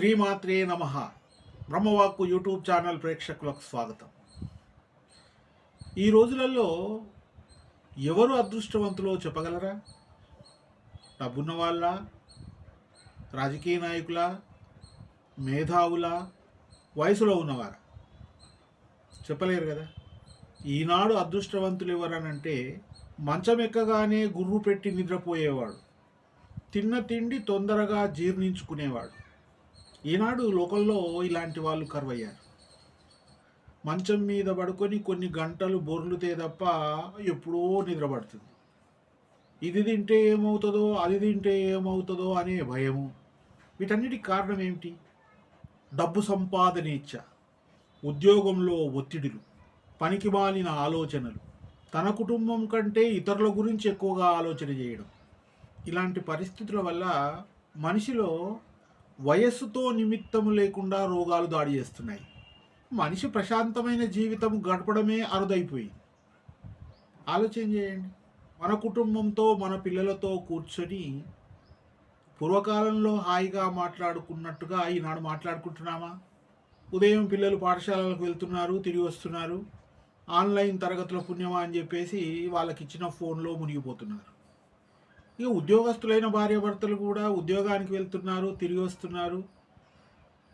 శ్రీమాత్రే నమ. బ్రహ్మవాక్కు YouTube channel ప్రేక్షకులకు స్వాగతం. ఈ రోజులలో ఎవరు అదృష్టవంతులో చెప్పగలరా? డబ్బున్న వాళ్ళ రాజకీయ నాయకుల? మేధావుల? వయసులో ఉన్నవారా? చెప్పలేరు కదా. ఈనాడు అదృష్టవంతులు ఎవరనంటే మంచం ఎక్కగానే గుర్రు పెట్టి నిద్రపోయేవాడు. తిన్న తిండి తొందరగా జీర్ణించుకునేవాడు. ఈనాడు లోకల్లో ఇలాంటి వాళ్ళు కరువయ్యారు. మంచం మీద పడుకొని కొన్ని గంటలు బొర్లుతే తప్ప ఎప్పుడో నిద్రపడుతుంది. ఇది తింటే ఏమవుతుందో అది తింటే ఏమవుతుందో అనే భయము. వీటన్నిటికి కారణం ఏమిటి? డబ్బు సంపాదన ఇచ్చ ఉద్యోగంలో ఒత్తిడులు పనికిమాలిన ఆలోచనలు తన కుటుంబం కంటే ఇతరుల గురించి ఎక్కువగా ఆలోచన చేయడం. ఇలాంటి పరిస్థితుల వల్ల మనిషిలో వయస్సుతో నిమిత్తము లేకుండా రోగాలు దాడి చేస్తున్నాయి. మనిషి ప్రశాంతమైన జీవితం గడపడమే అరుదైపోయింది. ఆలోచన చేయండి. మన కుటుంబంతో మన పిల్లలతో కూర్చొని పూర్వకాలంలో హాయిగా మాట్లాడుకున్నట్టుగా ఈనాడు మాట్లాడుకుంటున్నామా? ఉదయం పిల్లలు పాఠశాలలకు వెళ్తున్నారు తిరిగి వస్తున్నారు. ఆన్లైన్ తరగతుల పుణ్యమా అని చెప్పేసి వాళ్ళకి ఇచ్చిన ఫోన్లో మునిగిపోతున్నారు. ఇక ఉద్యోగస్తులైన భార్యాభర్తలు కూడా ఉద్యోగానికి వెళ్తున్నారు తిరిగి వస్తున్నారు.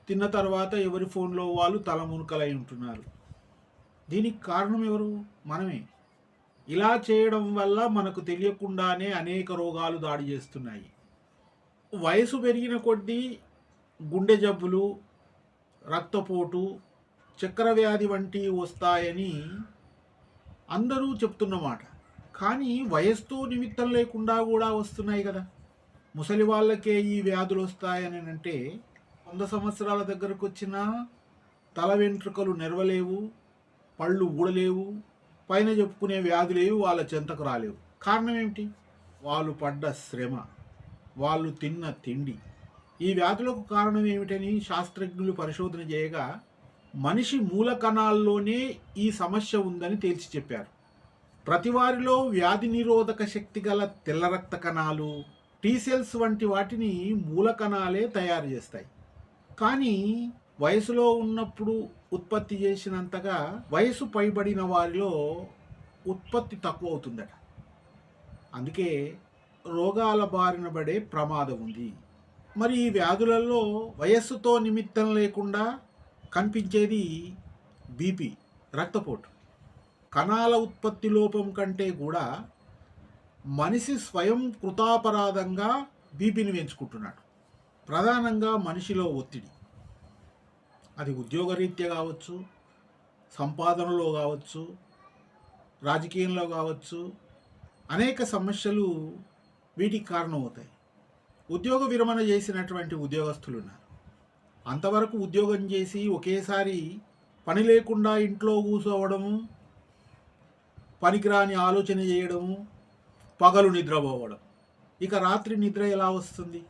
తిన్న తర్వాత ఎవరి ఫోన్లో వాళ్ళు తల మునుకలై ఉంటున్నారు. దీనికి కారణం ఎవరు? మనమే. ఇలా చేయడం వల్ల మనకు తెలియకుండానే అనేక రోగాలు దాడి చేస్తున్నాయి. వయసు పెరిగిన కొద్దీ గుండె జబ్బులు రక్తపోటు చక్కెర వ్యాధి వంటివి వస్తాయని అందరూ చెప్తున్నమాట. కానీ వయస్సు నిమిత్తం లేకుండా కూడా వస్తున్నాయి కదా. ముసలి వాళ్ళకే ఈ వ్యాధులు వస్తాయని అంటే వంద సంవత్సరాల దగ్గరకు వచ్చినా తల వెంట్రుకలు నెరవలేవు పళ్ళు ఊడలేవు పైన చెప్పుకునే వ్యాధులేవి వాళ్ళ చెంతకు రాలేవు. కారణం ఏమిటి? వాళ్ళు పడ్డ శ్రమ వాళ్ళు తిన్న తిండి. ఈ వ్యాధులకు కారణం ఏమిటని శాస్త్రజ్ఞులు పరిశోధన చేయగా మనిషి మూల కణాల్లోనే ఈ సమస్య ఉందని తేల్చి చెప్పారు. ప్రతి వారిలో వ్యాధి నిరోధక శక్తి గల తెల్ల రక్త కణాలు టీసెల్స్ వంటి వాటిని మూల కణాలే తయారు చేస్తాయి. కానీ వయసులో ఉన్నప్పుడు ఉత్పత్తి చేసినంతగా వయసు పైబడిన వారిలో ఉత్పత్తి తక్కువ అవుతుందట అందుకే రోగాల బారిన పడే ప్రమాదం ఉంది. మరి ఈ వ్యాధులలో వయస్సుతో నిమిత్తం లేకుండా కనిపించేది బీపీ రక్తపోటు. కణాల ఉత్పత్తి లోపం కంటే కూడా మనిషి స్వయం కృతాపరాధంగా బీపీని పెంచుకుంటున్నాడు. ప్రధానంగా మనిషిలో ఒత్తిడి. అది ఉద్యోగరీత్యా కావచ్చు సంపాదనలో కావచ్చు రాజకీయంలో కావచ్చు అనేక సమస్యలు వీటికి కారణమవుతాయి. ఉద్యోగ విరమణ చేసినటువంటి ఉద్యోగస్తులు ఉన్నారు అంతవరకు ఉద్యోగం చేసి ఒకేసారి పని లేకుండా ఇంట్లో కూర్చోవడము పనికిరాని ఆలోచన చేయడము పగలు నిద్రపోవడం. ఇక రాత్రి నిద్ర ఎలా వస్తుంది?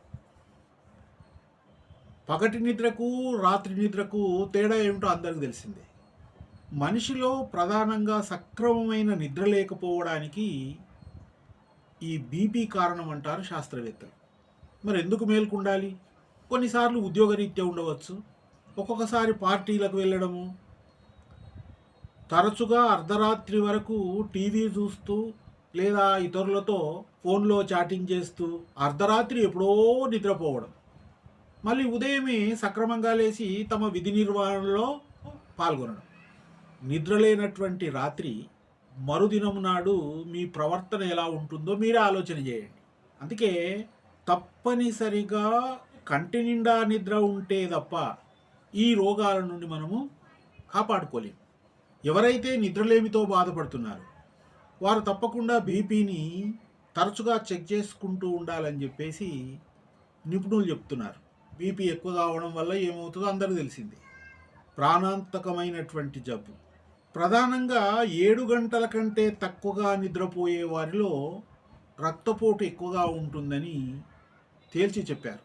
పగటి నిద్రకు రాత్రి నిద్రకు తేడా ఏమిటో అందరికీ తెలిసిందే. మనిషిలో ప్రధానంగా సక్రమమైన నిద్ర లేకపోవడానికి ఈ బీపీ కారణం అంటారు శాస్త్రవేత్తలు. మరి ఎందుకు మేల్కొండాలి? కొన్నిసార్లు ఉద్యోగరీత్యా ఉండవచ్చు. ఒక్కొక్కసారి పార్టీలకు వెళ్ళడము తరచుగా అర్ధరాత్రి వరకు టీవీ చూస్తూ లేదా ఇతరులతో ఫోన్లో చాటింగ్ చేస్తూ అర్ధరాత్రి ఎప్పుడో నిద్రపోవడం. మళ్ళీ ఉదయమే సక్రమంగా లేచి తమ విధి నిర్వహణలో పాల్గొనడం. నిద్రలేనటువంటి రాత్రి మరుదినం నాడు మీ ప్రవర్తన ఎలా ఉంటుందో మీరే ఆలోచన చేయండి. అందుకే తప్పనిసరిగా కంటి నిండా నిద్ర ఉంటే తప్ప ఈ రోగాల నుండి మనము కాపాడుకోలేము. ఎవరైతే నిద్రలేమితో బాధపడుతున్నారు వారు తప్పకుండా బీపీని తరచుగా చెక్ చేసుకుంటూ ఉండాలని చెప్పేసి నిపుణులు చెప్తున్నారు. బీపీ ఎక్కువ కావడం వల్ల ఏమవుతుందో అందరికీ తెలిసింది. ప్రాణాంతకమైనటువంటి జబ్బు. ప్రధానంగా ఏడు గంటల కంటే తక్కువగా నిద్రపోయే వారిలో రక్తపోటు ఎక్కువగా ఉంటుందని తేల్చి చెప్పారు.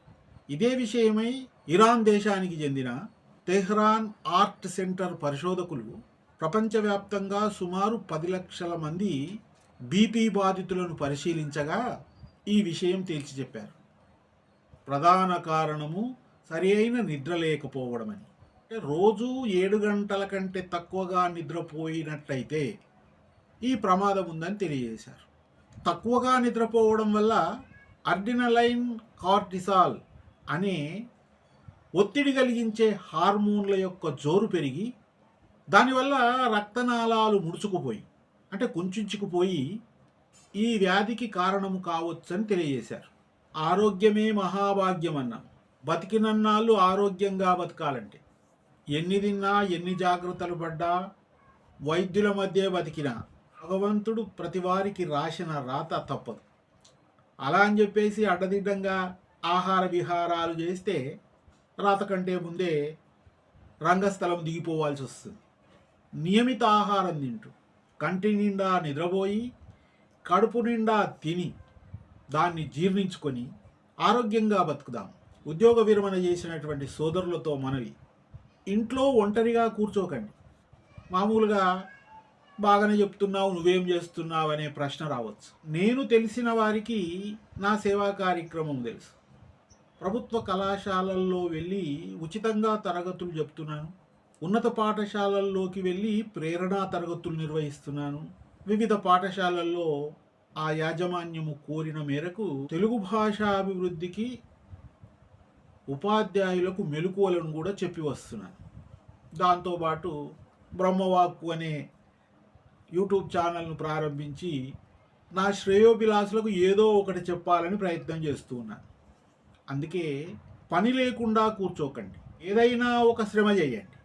ఇదే విషయమై ఇరాన్ దేశానికి చెందిన తెహ్రాన్ ఆర్ట్ సెంటర్ పరిశోధకులు ప్రపంచవ్యాప్తంగా సుమారు పది లక్షల మంది బీపీ బాధితులను పరిశీలించగా ఈ విషయం తేల్చి చెప్పారు. ప్రధాన కారణము సరి అయిన నిద్ర లేకపోవడమని. అంటే రోజు ఏడు గంటల కంటే తక్కువగా నిద్రపోయినట్టయితే ఈ ప్రమాదం ఉందని తెలియజేశారు. తక్కువగా నిద్రపోవడం వల్ల అర్డినలైన్ కార్టిసాల్ అనే ఒత్తిడి కలిగించే హార్మోన్ల యొక్క జోరు పెరిగి దానివల్ల రక్తనాళాలు ముడుచుకుపోయి అంటే కుంచుకుపోయి ఈ వ్యాధికి కారణము కావచ్చని తెలియజేశారు. ఆరోగ్యమే మహాభాగ్యం అన్నాం బతికినన్నాళ్ళు ఆరోగ్యంగా బతకాలంటే. ఎన్ని తిన్నా ఎన్ని జాగ్రత్తలు పడ్డా వైద్యుల మధ్య బతికినా భగవంతుడు ప్రతివారికి రాసిన రాత తప్పదు. అలా అని చెప్పేసి అడ్డదిడ్డంగా ఆహార విహారాలు చేస్తే రాత కంటే ముందే రంగస్థలం దిగిపోవాల్సి వస్తుంది. నియమిత ఆహారం తింటూ. కంటి నిండా నిద్రపోయి కడుపు నిండా తిని దాన్ని జీర్ణించుకొని ఆరోగ్యంగా బతుకుదాం. ఉద్యోగ విరమణ చేసినటువంటి సోదరులతో మనవి. ఇంట్లో ఒంటరిగా కూర్చోకండి. మామూలుగా బాగానే చెప్తున్నావు నువ్వేం చేస్తున్నావు అనే ప్రశ్న రావచ్చు. నేను తెలిసిన వారికి నా సేవా కార్యక్రమం తెలుసు. ప్రభుత్వ కళాశాలల్లో వెళ్ళి ఉచితంగా తరగతులు చెప్తున్నాను. ఉన్నత పాఠశాలల్లోకి వెళ్ళి ప్రేరణా తరగతులు నిర్వహిస్తున్నాను. వివిధ పాఠశాలల్లో ఆ యాజమాన్యము కోరిన మేరకు తెలుగు భాష అభివృద్ధికి ఉపాధ్యాయులకు మెలకువలను కూడా చెప్పి వస్తున్నాను. దాంతోపాటు బ్రహ్మవాక్కు అనే యూట్యూబ్ ఛానల్ను ప్రారంభించి నా శ్రేయోభిలాసులకు ఏదో ఒకటి చెప్పాలని ప్రయత్నం చేస్తూ ఉన్నాను. అందుకే పని లేకుండా కూర్చోకండి. ఏదైనా ఒక శ్రమ చేయండి.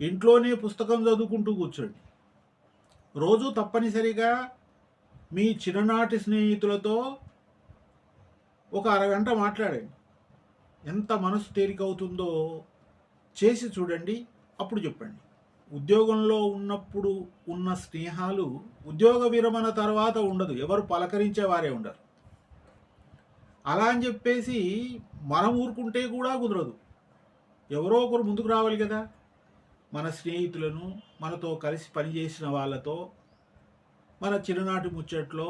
ఇంట్లోనే పుస్తకం చదువుకుంటూ కూర్చోండి. రోజు తప్పనిసరిగా మీ చిన్ననాటి స్నేహితులతో ఒక అరగంట మాట్లాడండి. ఎంత మనసు తేలికవుతుందో చేసి చూడండి అప్పుడు చెప్పండి. ఉద్యోగంలో ఉన్నప్పుడు ఉన్న స్నేహాలు ఉద్యోగ విరమణ తర్వాత ఉండదు. ఎవరు పలకరించే వారే ఉండరు. అలా అని చెప్పేసి మనం ఊరుకుంటే కూడా కుదరదు. ఎవరో ఒకరు ముందుకు రావాలి కదా. మన స్నేహితులను మనతో కలిసి పనిచేసిన వాళ్ళతో మన చిన్ననాటి ముచ్చట్లో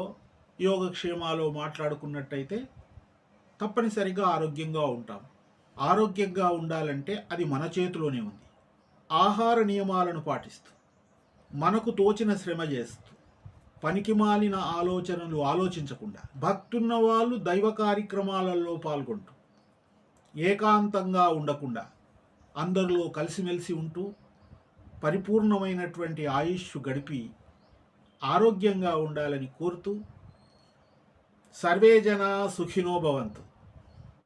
యోగక్షేమాలు మాట్లాడుకున్నట్టయితే తప్పనిసరిగా ఆరోగ్యంగా ఉంటాం. ఆరోగ్యంగా ఉండాలంటే అది మన చేతిలోనే ఉంది. ఆహార నియమాలను పాటిస్తూ మనకు తోచిన శ్రమ చేస్తూ పనికి మాలిన ఆలోచనలు ఆలోచించకుండా భక్తున్న వాళ్ళు దైవ కార్యక్రమాలలో పాల్గొంటూ ఏకాంతంగా ఉండకుండా అందరిలో కలిసిమెలిసి ఉంటూ పరిపూర్ణమైనటువంటి ఆయుష్ గడిపి ఆరోగ్యంగా ఉండాలని కోరుతూ సర్వే జన సుఖినో భవంతు.